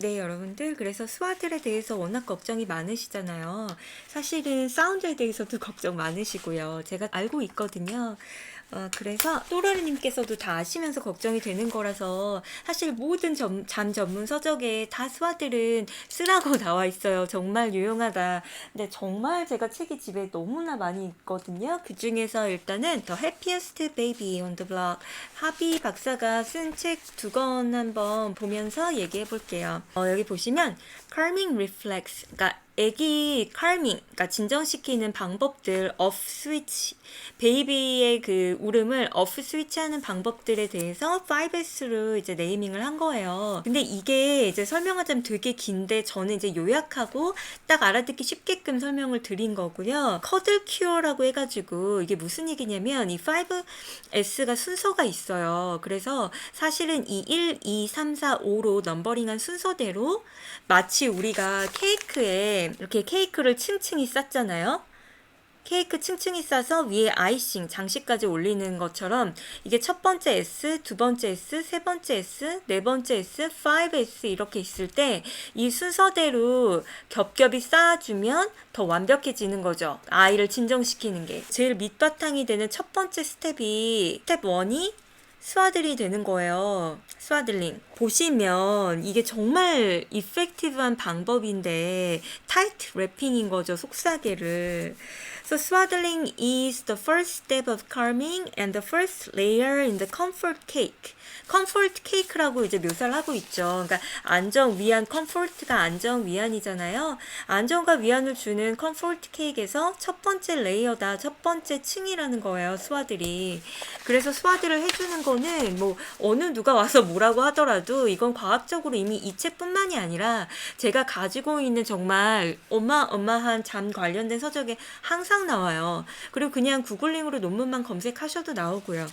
네, 여러분들. 그래서 스와들에 대해서 워낙 걱정이 많으시잖아요. 사실은 사운드에 대해서도 걱정 많으시고요. 제가 알고 있거든요. 어, 그래서 또르르님께서도 다 아시면서 걱정이 되는 거라서 사실 모든 점, 잠 전문 서적에 다 스와들은 쓰라고 나와 있어요. 정말 유용하다. 근데 정말 제가 책이 집에 너무나 많이 있거든요. 그 중에서 일단은 The Happiest Baby on the Block 하비 박사가 쓴 책 두 권 한번 보면서 얘기해 볼게요. 어, 여기 보시면 Calming Reflex, 그러니까 애기 calming, 그러니까 진정시키는 방법들, off switch, 베이비의 그 울음을 off switch 하는 방법들에 대해서 5S로 이제 네이밍을 한 거예요. 근데 이게 이제 설명하자면 되게 긴데 저는 이제 요약하고 딱 알아듣기 쉽게끔 설명을 드린 거고요. 커들 큐어라고 해가지고 이게 무슨 얘기냐면 이 5S가 순서가 있어요. 그래서 사실은 이 1, 2, 3, 4, 5로 넘버링한 순서대로 마치 우리가 케이크에 이렇게 케이크를 층층이 쌌잖아요. 케이크 층층이 싸서 위에 아이싱, 장식까지 올리는 것처럼 이게 첫 번째 S, 두 번째 S, 세 번째 S, 네 번째 S, 5S 이렇게 있을 때 이 순서대로 겹겹이 쌓아주면 더 완벽해지는 거죠. 아이를 진정시키는 게. 제일 밑바탕이 되는 첫 번째 스텝이 스텝 1이 스와들이 되는 거예요. 스와들링. 보시면 이게 정말 이펙티브한 방법인데 타이트 랩핑인 거죠. 속사계를. So swaddling is the first step of calming and the first layer in the comfort cake. comfort cake라고 이제 묘사를 하고 있죠. 그러니까 안정, 위안, comfort가 안정, 위안이잖아요. 안정과 위안을 주는 comfort cake에서 첫 번째 레이어다, 첫 번째 층이라는 거예요. 스와들이. 그래서 스와드를 해주는 거는 뭐 어느 누가 와서 뭐라고 하더라도 이건 과학적으로 이미 이 책뿐만이 아니라 제가 가지고 있는 정말 어마어마한 잠 관련된 서적에 항상 나와요. 그리고 그냥 구글링으로 논문만 검색하셔도 나오고요.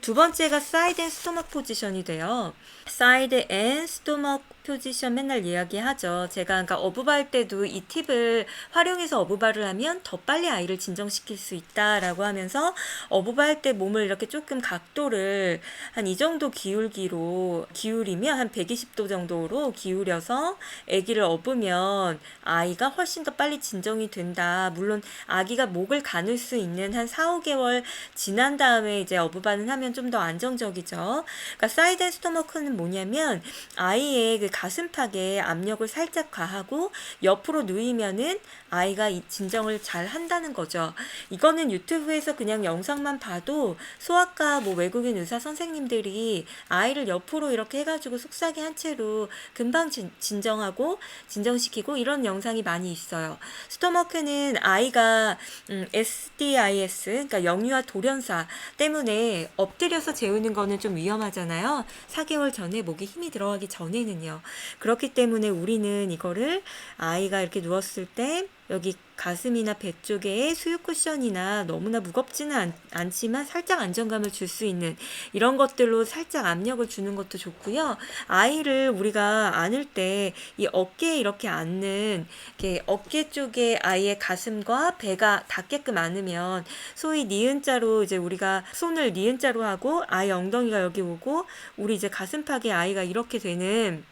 두 번째가 사이드 앤 스토막 포지션이 돼요. 사이드 앤 스토막 포지션 맨날 이야기하죠. 제가 그러니까 어부발 때도 이 팁을 활용해서 어부발을 하면 더 빨리 아이를 진정시킬 수 있다라고 하면서 어부발 때 몸을 이렇게 조금 각도를 한 이 정도 기울기로 기울이면 한 120도 정도로 기울여서 아기를 업으면 아이가 훨씬 더 빨리 진정이 된다. 물론 아기가 목을 가눌 수 있는 한 4, 5개월 지난 다음에 이제 어부발을 하면 좀 더 안정적이죠. 그러니까 사이드 스토머크는 뭐냐면 아이의 그 가슴팍에 압력을 살짝 가하고 옆으로 누이면은 아이가 이 진정을 잘 한다는 거죠. 이거는 유튜브에서 그냥 영상만 봐도 소아과 뭐 외국인 의사 선생님들이 아이를 옆으로 이렇게 해가지고 속삭이 한 채로 금방 진, 진정하고 진정시키고 이런 영상이 많이 있어요. 스토머크는 아이가 음, SDIS 그러니까 영유아 돌연사 때문에 엎드려서 재우는 거는 좀 위험하잖아요. 4개월 전에 목에 힘이 들어가기 전에는요. 그렇기 때문에 우리는 이거를 아이가 이렇게 누웠을 때 여기 가슴이나 배 쪽에 수유 쿠션이나 너무나 무겁지는 않, 않지만 살짝 안정감을 줄 수 있는 이런 것들로 살짝 압력을 주는 것도 좋고요. 아이를 우리가 안을 때 이 어깨에 이렇게 앉는 이렇게 어깨 쪽에 아이의 가슴과 배가 닿게끔 안으면 소위 니은자로 이제 우리가 손을 니은자로 하고 아이 엉덩이가 여기 오고 우리 이제 가슴팍에 아이가 이렇게 되는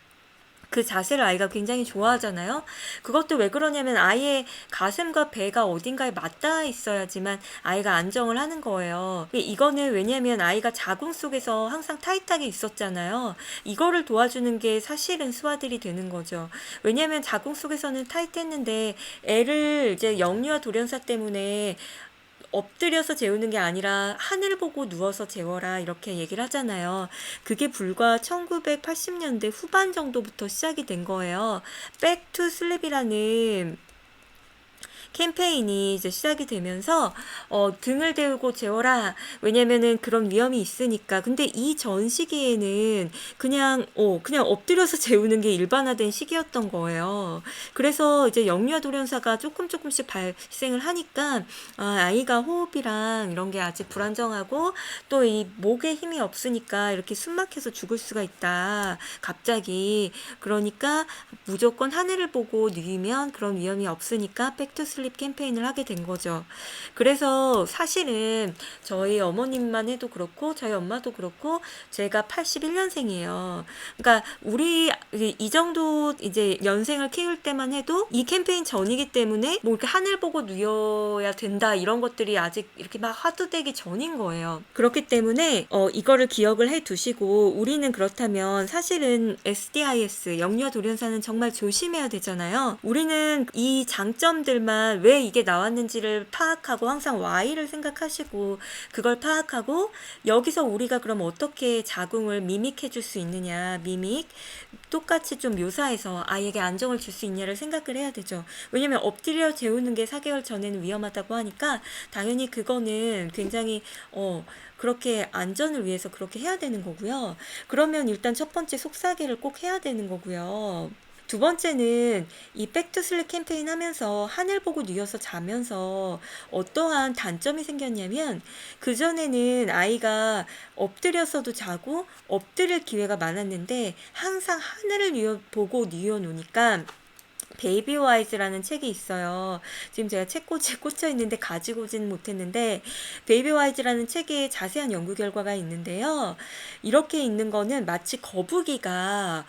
그 자세를 아이가 굉장히 좋아하잖아요. 그것도 왜 그러냐면 아이의 가슴과 배가 어딘가에 맞닿아 있어야지만 아이가 안정을 하는 거예요. 이거는 왜냐면 아이가 자궁 속에서 항상 타이트하게 있었잖아요. 이거를 도와주는 게 사실은 수화들이 되는 거죠. 왜냐면 자궁 속에서는 타이트했는데 애를 이제 영유아 돌연사 때문에 엎드려서 재우는 게 아니라 하늘 보고 누워서 재워라 이렇게 얘기를 하잖아요. 그게 불과 1980년대 후반 정도부터 시작이 된 거예요. 백투 슬립이라는 캠페인이 이제 시작이 되면서 어, 등을 데우고 재워라. 왜냐면은 그런 위험이 있으니까. 근데 이 전 시기에는 그냥 어, 그냥 엎드려서 재우는 게 일반화된 시기였던 거예요. 그래서 이제 영유아 돌연사가 조금 조금씩 발생을 하니까 아, 아이가 호흡이랑 이런 게 아직 불안정하고 또 이 목에 힘이 없으니까 이렇게 숨 막혀서 죽을 수가 있다. 갑자기. 그러니까 무조건 하늘을 보고 누이면 그런 위험이 없으니까 백투 슬 슬립 캠페인을 하게 된 거죠. 그래서 사실은 저희 어머님만 해도 그렇고 저희 엄마도 그렇고 제가 81년생이에요. 그러니까 우리 이 정도 이제 연생을 키울 때만 해도 이 캠페인 전이기 때문에 뭐 이렇게 하늘 보고 누워야 된다 이런 것들이 아직 이렇게 막 화두되기 전인 거예요. 그렇기 때문에 어 이거를 기억을 해 두시고 우리는 그렇다면 사실은 SDIS 영유아 돌연사는 정말 조심해야 되잖아요. 우리는 이 장점들만 왜 이게 나왔는지를 파악하고 항상 Y를 생각하시고 그걸 파악하고 여기서 우리가 그럼 어떻게 자궁을 미믹해 줄 수 있느냐 미믹 똑같이 좀 묘사해서 아이에게 안정을 줄 수 있냐를 생각을 해야 되죠. 왜냐면 엎드려 재우는 게 4개월 전에는 위험하다고 하니까 당연히 그거는 굉장히 어 그렇게 안전을 위해서 그렇게 해야 되는 거고요. 그러면 일단 첫 번째 속삭이를 꼭 해야 되는 거고요. 두 번째는 이 백투슬립 캠페인 하면서 하늘 보고 누워서 자면서 어떠한 단점이 생겼냐면 그전에는 아이가 엎드려서도 자고 엎드릴 기회가 많았는데 항상 하늘을 누워, 보고 누워 놓으니까 베이비 와이즈라는 책이 있어요. 지금 제가 책꽂이에 꽂혀 있는데 가지고 오지는 못했는데 베이비 와이즈라는 책에 자세한 연구 결과가 있는데요. 이렇게 있는 거는 마치 거북이가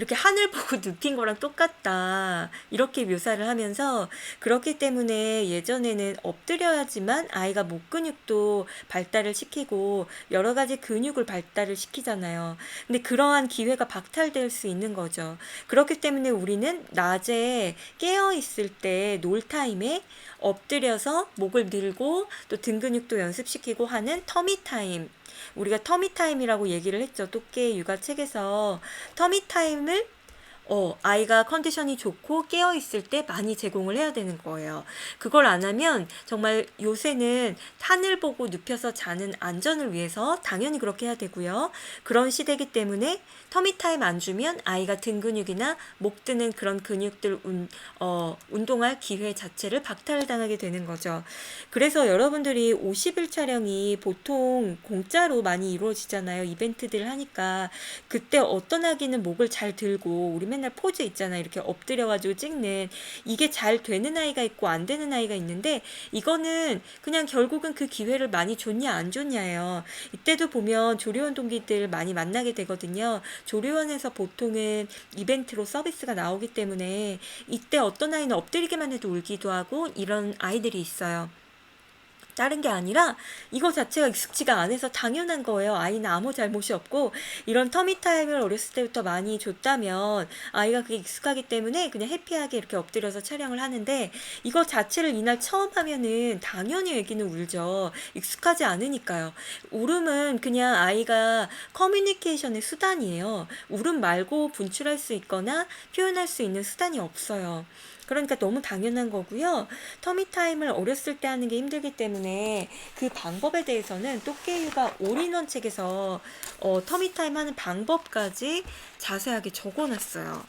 이렇게 하늘 보고 눕힌 거랑 똑같다. 이렇게 묘사를 하면서 그렇기 때문에 예전에는 엎드려야지만 아이가 목 근육도 발달을 시키고 여러 가지 근육을 발달을 시키잖아요. 근데 그러한 기회가 박탈될 수 있는 거죠. 그렇기 때문에 우리는 낮에 깨어 있을 때 놀 타임에 엎드려서 목을 밀고 또 등 근육도 연습시키고 하는 터미 타임 우리가 터미 타임이라고 얘기를 했죠. 또깨 육아 책에서 터미 타임을 어, 아이가 컨디션이 좋고 깨어 있을 때 많이 제공을 해야 되는 거예요. 그걸 안 하면 정말 요새는 하늘 보고 눕혀서 자는 안전을 위해서 당연히 그렇게 해야 되고요. 그런 시대이기 때문에 터미타임 안 주면 아이가 등 근육이나 목 드는 그런 근육들 운, 어, 운동할 기회 자체를 박탈당하게 되는 거죠. 그래서 여러분들이 50일 촬영이 보통 공짜로 많이 이루어지잖아요. 이벤트들 하니까 그때 어떤 아기는 목을 잘 들고 우리 맨날 포즈 있잖아요. 이렇게 엎드려가지고 찍는 이게 잘 되는 아이가 있고 안 되는 아이가 있는데 이거는 그냥 결국은 그 기회를 많이 줬냐 안 줬냐예요. 이때도 보면 조리원 동기들 많이 만나게 되거든요. 조리원에서 보통은 이벤트로 서비스가 나오기 때문에 이때 어떤 아이는 엎드리기만 해도 울기도 하고 이런 아이들이 있어요. 다른 게 아니라 이거 자체가 익숙지가 않아서 당연한 거예요. 아이는 아무 잘못이 없고 이런 터미 타임을 어렸을 때부터 많이 줬다면 아이가 그게 익숙하기 때문에 그냥 해피하게 이렇게 엎드려서 촬영을 하는데 이거 자체를 이날 처음 하면은 당연히 애기는 울죠. 익숙하지 않으니까요. 울음은 그냥 아이가 커뮤니케이션의 수단이에요. 울음 말고 분출할 수 있거나 표현할 수 있는 수단이 없어요. 그러니까 너무 당연한 거고요. 터미타임을 어렸을 때 하는 게 힘들기 때문에 그 방법에 대해서는 또깨유가 올인원 책에서 어, 터미타임 하는 방법까지 자세하게 적어놨어요.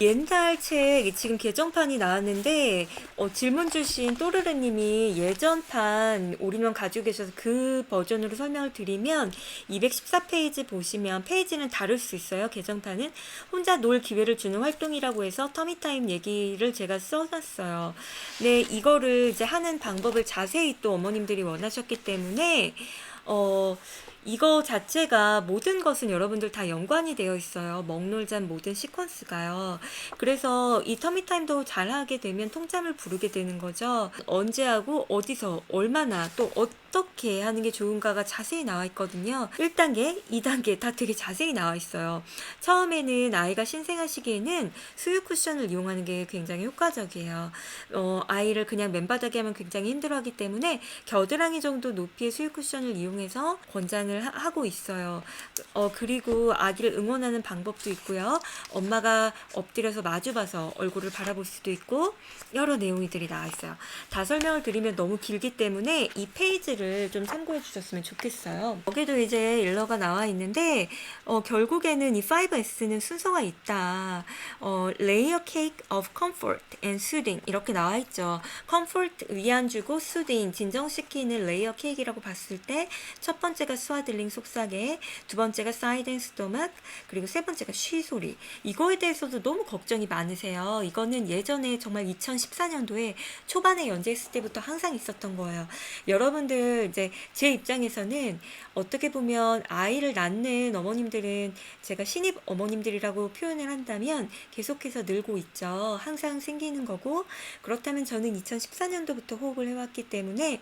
옛날 책 지금 개정판이 나왔는데 어, 질문 주신 또르르님이 예전판 올인원 가지고 계셔서 그 버전으로 설명을 드리면 214페이지 보시면 페이지는 다를 수 있어요. 개정판은 혼자 놀 기회를 주는 활동이라고 해서 터미타임 얘기를 제가 써놨어요. 네, 이거를 이제 하는 방법을 자세히 또 어머님들이 원하셨기 때문에 어. 이거 자체가 모든 것은 여러분들 다 연관이 되어 있어요. 먹놀잔 모든 시퀀스가요. 그래서 이 터미타임도 잘 하게 되면 통잠을 부르게 되는 거죠. 언제 하고 어디서 얼마나 또 어떻게 하는 게 좋은가가 자세히 나와 있거든요. 1단계, 2단계 다 되게 자세히 나와 있어요. 처음에는 아이가 신생아 시기에는 수유 쿠션을 이용하는 게 굉장히 효과적이에요. 어, 아이를 그냥 맨바닥에 하면 굉장히 힘들어하기 때문에 겨드랑이 정도 높이의 수유 쿠션을 이용해서 권장을 진행을 하, 고 있어요. 어, 그리고 아기를 응원하는 방법도 있고요. 엄마가 엎드려서 마주봐서 얼굴을 바라볼 수도 있고 여러 내용들이 나와 있어요. 다 설명을 드리면 너무 길기 때문에 이 페이지를 좀 참고해 주셨으면 좋겠어요. 여기도 이제 일러가 나와 있는데 어, 결국에는 이 5S는 순서가 있다. 어, Layer Cake of Comfort and Soothing 이렇게 나와 있죠. Comfort 위안 주고 Soothing 진정시키는 레이어 케이크라고 봤을 때 첫 번째가 스와 스와들링 속삭에, 두 번째가 사이덴 스토막, 그리고 세 번째가 쉬소리. 이거에 대해서도 너무 걱정이 많으세요. 이거는 예전에 정말 2014년도에 초반에 연재했을 때부터 항상 있었던 거예요. 여러분들 이제 제 입장에서는 어떻게 보면 아이를 낳는 어머님들은 제가 신입 어머님들이라고 표현을 한다면 계속해서 늘고 있죠. 항상 생기는 거고 그렇다면 저는 2014년도부터 호흡을 해왔기 때문에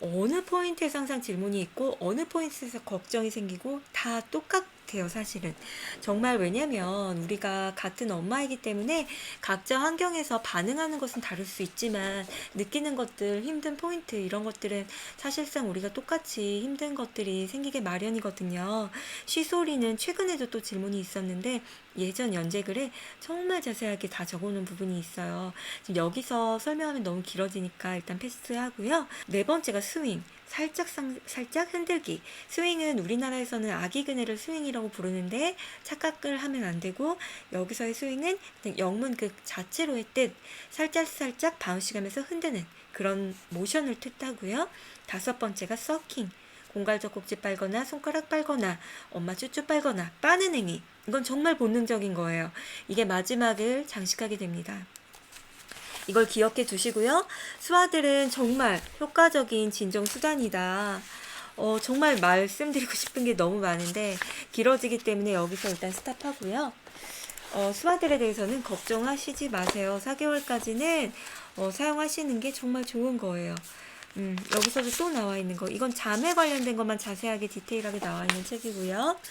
어느 포인트에서 항상 질문이 있고 어느 포인트에서 걱정이 생기고 다 똑같 아요 사실은 정말 왜냐면 우리가 같은 엄마이기 때문에 각자 환경에서 반응하는 것은 다를 수 있지만 느끼는 것들 힘든 포인트 이런 것들은 사실상 우리가 똑같이 힘든 것들이 생기게 마련이거든요 쉬소리는 최근에도 또 질문이 있었는데 예전 연재글에 정말 자세하게 다 적어놓은 부분이 있어요. 지금 여기서 설명하면 너무 길어지니까 일단 패스하고요. 네 번째가 스윙. 살짝 상, 살짝 흔들기. 스윙은 우리나라에서는 아기 그네를 스윙이라고 부르는데 착각을 하면 안 되고 여기서의 스윙은 영문 그 자체로의 뜻. 살짝 살짝 바운싱하면서 흔드는 그런 모션을 뜻하고요. 다섯 번째가 서킹. 공갈적 꼭지 빨거나 손가락 빨거나 엄마 쭈쭈 빨거나 빠는 행위. 이건 정말 본능적인 거예요. 이게 마지막을 장식하게 됩니다. 이걸 기억해 두시고요. 수아들은 정말 효과적인 진정 수단이다. 어, 정말 말씀드리고 싶은 게 너무 많은데 길어지기 때문에 여기서 일단 스탑하고요. 어, 수아들에 대해서는 걱정하시지 마세요. 4개월까지는 어, 사용하시는 게 정말 좋은 거예요. 음, 여기서도 또 나와 있는 거. 이건 잠에 관련된 것만 자세하게 디테일하게 나와 있는 책이고요.